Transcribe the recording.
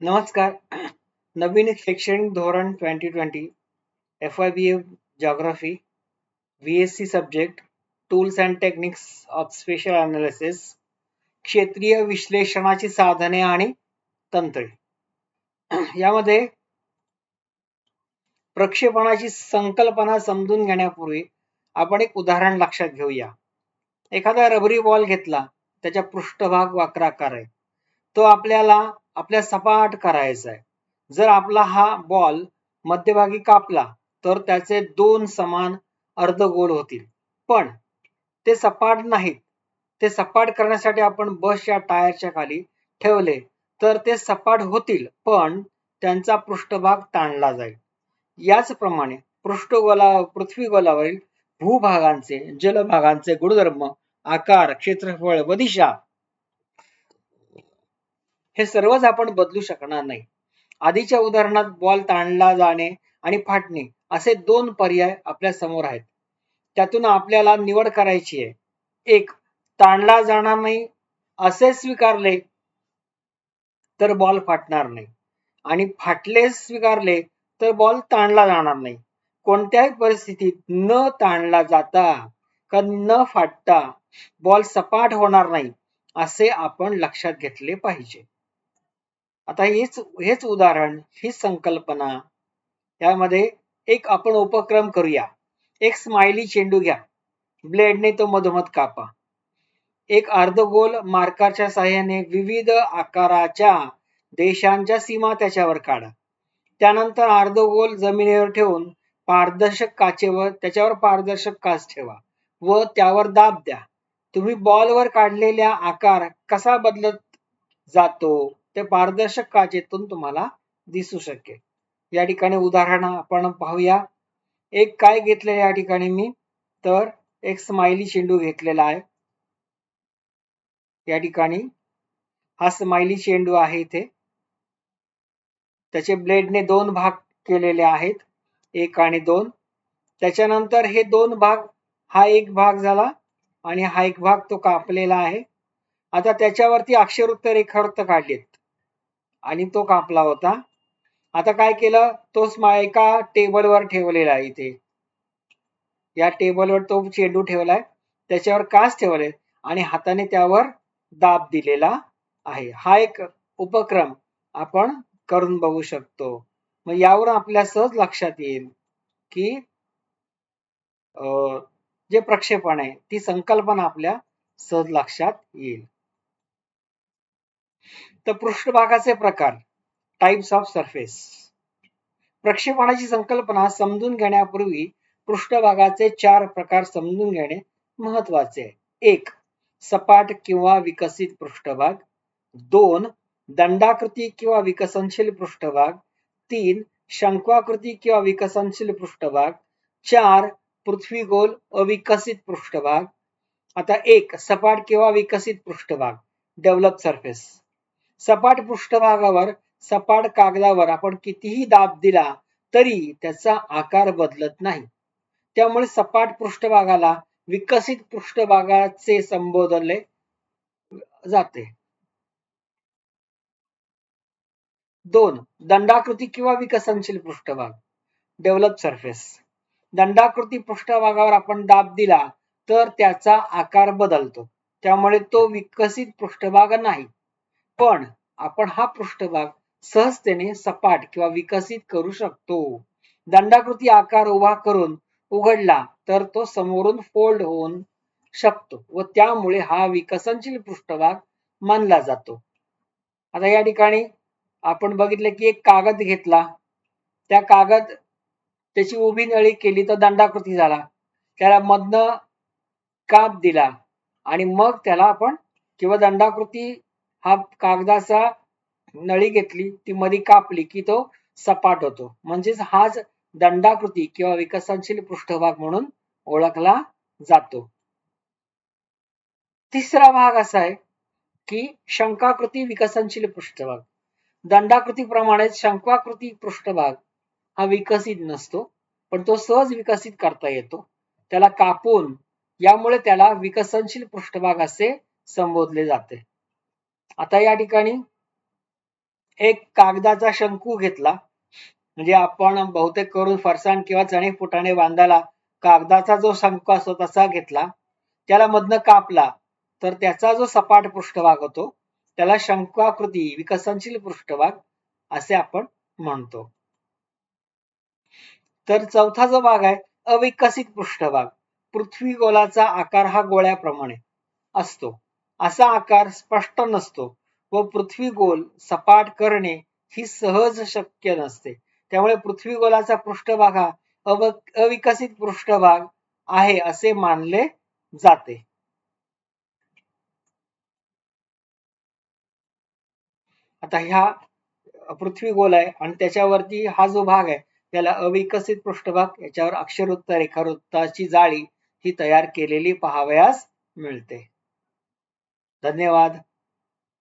नमस्कार. नवीन शैक्षणिक धोरण twenty twenty F Y B A geography V S C subject tools and techniques of spatial analysis क्षेत्रीय विश्लेषणाची साधने आणि तंत्रे. यामध्ये प्रक्षेपणाची संकल्पना समजून घेण्यापूर्वी आपण एक उदाहरण लक्षात घेऊया. एखादा रबरी बॉल घेतला त्याच्या पृष्ठभाग वक्राकार आहे. तो आपल्याला आपल्या सपाट करायचा आहे जर आपला हा बॉल मध्यभागी कापला तर त्याचे दोन समान अर्धगोल होतील. पण ते सपाट नाहीत. ते सपाट करण्यासाठी आपण बसच्या टायरच्या खाली ठेवले तर ते सपाट होतील पण त्यांचा पृष्ठभाग ताणला जाईल. याचप्रमाणे पृष्ठगोला पृथ्वी गोलावरील भूभागांचे जलभागांचे गुणधर्म आकार क्षेत्रफळ व दिशा हे सर्वच आपण बदलू शकणार नाही. आधीच्या उदाहरणात बॉल ताणला जाणे आणि फाटणे असे दोन पर्याय आपल्यासमोर आहेत. त्यातून आपल्याला निवड करायची आहे. एक ताणला जाणार नाही असे स्वीकारले तर बॉल फाटणार नाही. आणि फाटले स्वीकारले तर बॉल ताणला जाणार नाही. कोणत्याही परिस्थितीत न ताणला जाता का न फाटता बॉल सपाट होणार नाही असे आपण लक्षात घेतले पाहिजे. आता हेच हेच उदाहरण ही संकल्पना. यामध्ये एक आपण उपक्रम करूया. एक स्माइली चेंडू घ्या. ब्लेडने तो मधोमध कापा. एक अर्धगोल मार्करच्या साह्याने विविध आकाराच्या देशांच्या सीमा त्याच्यावर काढा. त्यानंतर अर्धगोल जमिनीवर ठेवून पारदर्शक काचेवर त्याच्यावर पारदर्शक काच ठेवा व त्यावर दाब द्या. तुम्ही बॉलवर काढलेल्या आकार कसा बदलत जातो? ते पारदर्शक काचेतून तुम्हाला दिसू शकेल. या ठिकाणी उदाहरण आपण पाहूया. एक काय घेतले या ठिकाणी मी? तर एक स्माइली चेंडू घेतलेला आहे. या ठिकाणी हा स्माइली चेंडू आहे इथे. त्याचे ब्लेडने दोन भाग केलेले आहेत. एक आणि दोन. त्याच्यानंतर हे दोन भाग हा एक भाग झाला आणि हा एक भाग तो कापलेला आहे. आता त्याच्यावरती अक्षरयुक्त रेखावृत्त काढलेत. आणि तो कापला होता. आता काय केलं? तो एका टेबलवर ठेवलेला आहे इथे. या टेबलवर तो चेंडू ठेवलाय. त्याच्यावर काच ठेवले आणि हाताने त्यावर दाब दिलेला आहे. हा एक उपक्रम आपण करून बघू शकतो. मग यावरून आपल्या सहज लक्षात येईल की जे प्रक्षेपण आहे ती संकल्पना आपल्या सहज लक्षात येईल. तर पृष्ठभागाचे प्रकार टाइप्स ऑफ सरफेस प्रक्षेपणाची संकल्पना समजून घेण्यापूर्वी पृष्ठभागाचे चार प्रकार समजून घेणे महत्त्वाचे आहे एक सपाट किंवा विकसित पृष्ठभाग. दोन दंडाकृती किंवा विकसनशील पृष्ठभाग. तीन शंक्वाकृती किंवा विकसनशील पृष्ठभाग. चार पृथ्वीगोल अविकसित पृष्ठभाग. आता एक सपाट किंवा विकसित पृष्ठभाग. डेव्हलप सरफेस सपाट पृष्ठभागावर सपाट कागदावर आपण कितीही दाब दिला तरी त्याचा आकार बदलत नाही. त्यामुळे सपाट पृष्ठभागाला विकसित पृष्ठभागाचे संबोधले जाते. दोन दंडाकृती किंवा विकसनशील पृष्ठभाग. डेव्हलप सरफेस दंडाकृती पृष्ठभागावर आपण दाब दिला तर त्याचा आकार बदलतो. त्यामुळे तो विकसित पृष्ठभाग नाही. पण आपण हा पृष्ठभाग सहजतेने सपाट किंवा विकसित करू शकतो. दंडाकृती आकार उभा करून उघडला तर तो समोरून फोल्ड होऊन शकतो व त्यामुळे हा विकसनशील पृष्ठभाग मानला जातो. आता या ठिकाणी आपण बघितलं की एक कागद घेतला. त्या कागद त्याची उभी नळी केली तर दंडाकृती झाला. त्याला मधनं काप दिला आणि मग त्याला आपण किंवा दंडाकृती हा कागदाचा नळी घेतली ती मध्ये कापली की तो सपाट होतो. म्हणजेच हाच दंडाकृती किंवा विकसनशील पृष्ठभाग म्हणून ओळखला जातो. तिसरा भाग असा आहे की शंकाकृती विकसनशील पृष्ठभाग. दंडाकृती प्रमाणेच शंकाकृती पृष्ठभाग हा विकसित नसतो पण तो सहज विकसित करता येतो. त्याला कापून यामुळे त्याला विकसनशील पृष्ठभाग असे संबोधले जाते. आता या ठिकाणी एक कागदाचा शंकू घेतला. म्हणजे आपण बहुतेक करून फरसाण किंवा चणे फुटाणे बांधायला कागदाचा जो शंकू असतो तसा घेतला. त्याला मधनं कापला. तर त्याचा जो सपाट पृष्ठभाग होतो त्याला शंकुआकृती विकसनशील पृष्ठभाग असे आपण म्हणतो. तर चौथा जो भाग आहे अविकसित पृष्ठभाग. पृथ्वी गोलाचा आकार हा गोळ्याप्रमाणे असतो. असा आकार स्पष्ट नसतो व पृथ्वी गोल सपाट करणे ही सहज शक्य नसते. त्यामुळे पृथ्वी गोलाचा पृष्ठभाग हा अव अविकसित पृष्ठभाग आहे असे मानले जाते. आता ह्या पृथ्वी गोल आहे आणि त्याच्यावरती हा जो भाग आहे त्याला अविकसित पृष्ठभाग याच्यावर अक्षरवृत्त रेखावृत्ताची जाळी ही तयार केलेली पाहावयास मिळते. धन्यवाद.